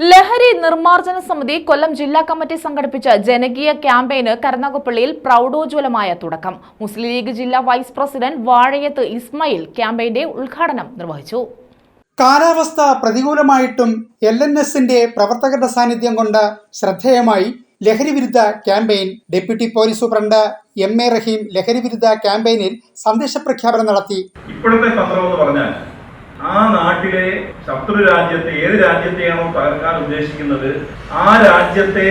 ലഹരി നിർമ്മാർജന സമിതി കൊല്ലം ജില്ലാ കമ്മിറ്റി സംഘടിപ്പിച്ച ജനകീയ ക്യാമ്പയിന് കരുനാഗപ്പള്ളിയിൽ പ്രൗഢോജ്വലമായ തുടക്കം. മുസ്ലിം ലീഗ് ജില്ലാ വൈസ് പ്രസിഡന്റ് വാഴയത്ത് ഇസ്മയിൽ ക്യാമ്പയിന്റെ ഉദ്ഘാടനം നിർവഹിച്ചു. കാലാവസ്ഥ പ്രതികൂലമായിട്ടും എൽ എൻ എസിന്റെ പ്രവർത്തകരുടെ സാന്നിധ്യം കൊണ്ട് ശ്രദ്ധേയമായി ലഹരി വിരുദ്ധ campaign deputy police superintendent M A Rahim ലഹരി വിരുദ്ധ ക്യാമ്പയിനിൽ സന്ദേശ പ്രഖ്യാപനം നടത്തി. ഇപ്പോഴത്തെ തന്ത്രം എന്ന് പറഞ്ഞാൽ നാട്ടിലെ ശത്രു രാജ്യത്തെ ഏത് രാജ്യത്തെയാണോ തകർക്കാൻ ഉദ്ദേശിക്കുന്നത് ആ രാജ്യത്തെ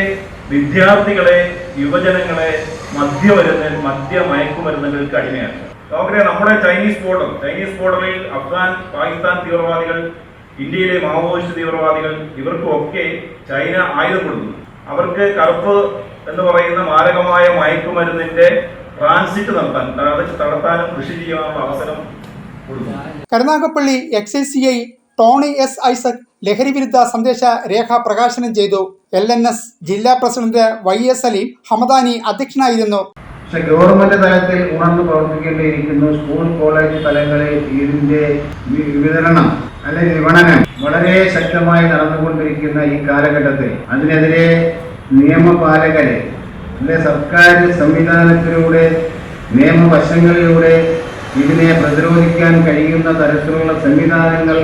വിദ്യാർത്ഥികളെ യുവജനങ്ങളെ മദ്യമരുന്ന് മദ്യ മയക്കുമരുന്നുകൾക്ക് അടിമയാണ്. നമുക്കറിയാം നമ്മുടെ ചൈനീസ് ബോർഡർ ചൈനീസ് ബോർഡറിൽ അഫ്ഗാൻ പാകിസ്ഥാൻ തീവ്രവാദികൾ ഇന്ത്യയിലെ മാവോയിസ്റ്റ് തീവ്രവാദികൾ ഇവർക്കുമൊക്കെ ചൈന ആയുധം കൊടുക്കുന്നു. അവർക്ക് കറുപ്പ് എന്ന് പറയുന്ന മാരകമായ മയക്കുമരുന്നിന്റെ ട്രാൻസിറ്റ് നടത്താൻ അതായത് നടത്താനും കൃഷി ചെയ്യാനുള്ള അവസരം Karunagappally excise C I Tony S Isaac ലഹരി വിരുദ്ധ സന്ദേശ രേഖ പ്രകാശനം ചെയ്തു എൽ എൻ എസ് ജില്ലാ president Y S Salim Hamadani അധ്യക്ഷനായിരുന്നു. പക്ഷെ ഗവൺമെന്റ് തലത്തിൽ ഉണർന്നു പ്രവർത്തിക്കേണ്ടിയിരിക്കുന്നു. സ്കൂൾ കോളേജ് തലങ്ങളിൽ ഇതിന്റെ വിതരണം അല്ലെങ്കിൽ വിപണനം വളരെ ശക്തമായി നടന്നുകൊണ്ടിരിക്കുന്ന ഈ കാലഘട്ടത്തിൽ. അതിനെതിരെ നിയമപാലകരെ അല്ലെ സർക്കാർ സംവിധാനത്തിലൂടെ നിയമവശങ്ങളിലൂടെ ഇതിനെ പ്രതിരോധിക്കാൻ കഴിയുന്ന തരത്തിലുള്ള സംവിധാനങ്ങൾ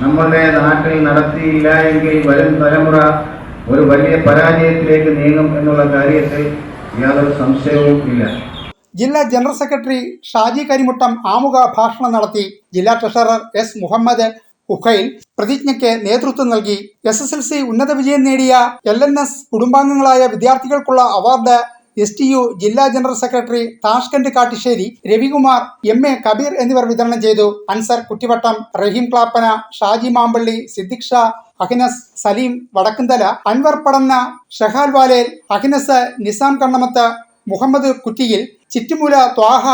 നമ്മുടെ നാട്ടിൽ നടത്തിയില്ല എങ്കിൽ വരും തലമുറ ഒരു വലിയ പരാജയത്തിലേക്ക് നീങ്ങും എന്നുള്ള കാര്യത്തിൽ യാതൊരു സംശയവും ഇല്ല. ജില്ലാ ജനറൽ സെക്രട്ടറി ഷാജി കരിമുട്ടം ആമുഖ ഭാഷണം നടത്തി ജില്ലാ ട്രഷറർ എസ് മുഹമ്മദ് ഉഖൈൽ പ്രതിജ്ഞയ്ക്ക് നേതൃത്വം നൽകി. എസ് എസ് എൽ സി ഉന്നത വിജയം നേടിയ എൽ എൻ എസ് കുടുംബാംഗങ്ങളായ വിദ്യാർത്ഥികൾക്കുള്ള അവാർഡ് എസ് ടി യു ജില്ലാ general secretary Tashkent Kattissery Ravikumar M A Kabir എന്നിവർ വിതരണം ചെയ്തു. അൻസർ കുറ്റിവട്ടം റഹീം ക്ലാപ്പന ഷാജി മാമ്പള്ളി സിദ്ദിഖ് ഷാ അഹിനസ് സലീം വടക്കുന്തല അൻവർ പടന്ന ഷഹാൽ വാലേൽ അഹിനസ് നിസാം കണ്ണമത്ത് മുഹമ്മദ് കുറ്റിയിൽ ചിറ്റുമൂല ത്വാഹ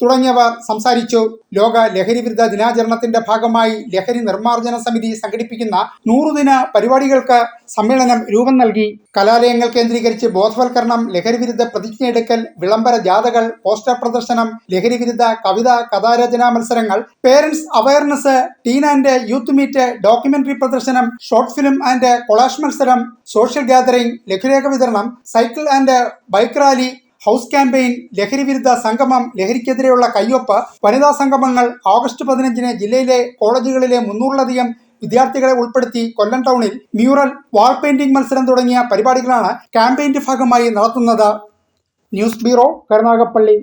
തുടങ്ങിയവർ സംസാരിച്ചു. ലോക ലഹരി വിരുദ്ധ ദിനാചരണത്തിന്റെ ഭാഗമായി ലഹരി നിർമ്മാർജന സമിതി സംഘടിപ്പിക്കുന്ന നൂറുദിന പരിപാടികൾക്ക് സമ്മേളനം രൂപം നൽകി. കലാലയങ്ങൾ കേന്ദ്രീകരിച്ച് ബോധവൽക്കരണം ലഹരി വിരുദ്ധ പ്രതിജ്ഞയെടുക്കൽ വിളംബര ജാഥകൾ പോസ്റ്റർ പ്രദർശനം ലഹരി വിരുദ്ധ കവിത കഥാരചനാ മത്സരങ്ങൾ parents awareness teen and youth meet documentary പ്രദർശനം ഷോർട്ട് ഫിലിം ആൻഡ് കൊളാഷ് മത്സരം സോഷ്യൽ ഗാദറിംഗ് ലഘുലേഖ വിതരണം cycle and bike rally house campaign ലഹരി വിരുദ്ധ സംഗമം ലഹരിക്കെതിരെയുള്ള കയ്യൊപ്പ് വനിതാ സംഗമങ്ങൾ ഓഗസ്റ്റ് പതിനഞ്ചിന് ജില്ലയിലെ കോളേജുകളിലെ മുന്നൂറിലധികം വിദ്യാർത്ഥികളെ ഉൾപ്പെടുത്തി കൊല്ലം ടൗണിൽ മ്യൂറൽ വാൾ പെയിന്റിംഗ് മത്സരം തുടങ്ങിയ പരിപാടികളാണ് ക്യാമ്പയിന്റെ ഭാഗമായി നടത്തുന്നത്. News bureau Karunagappally.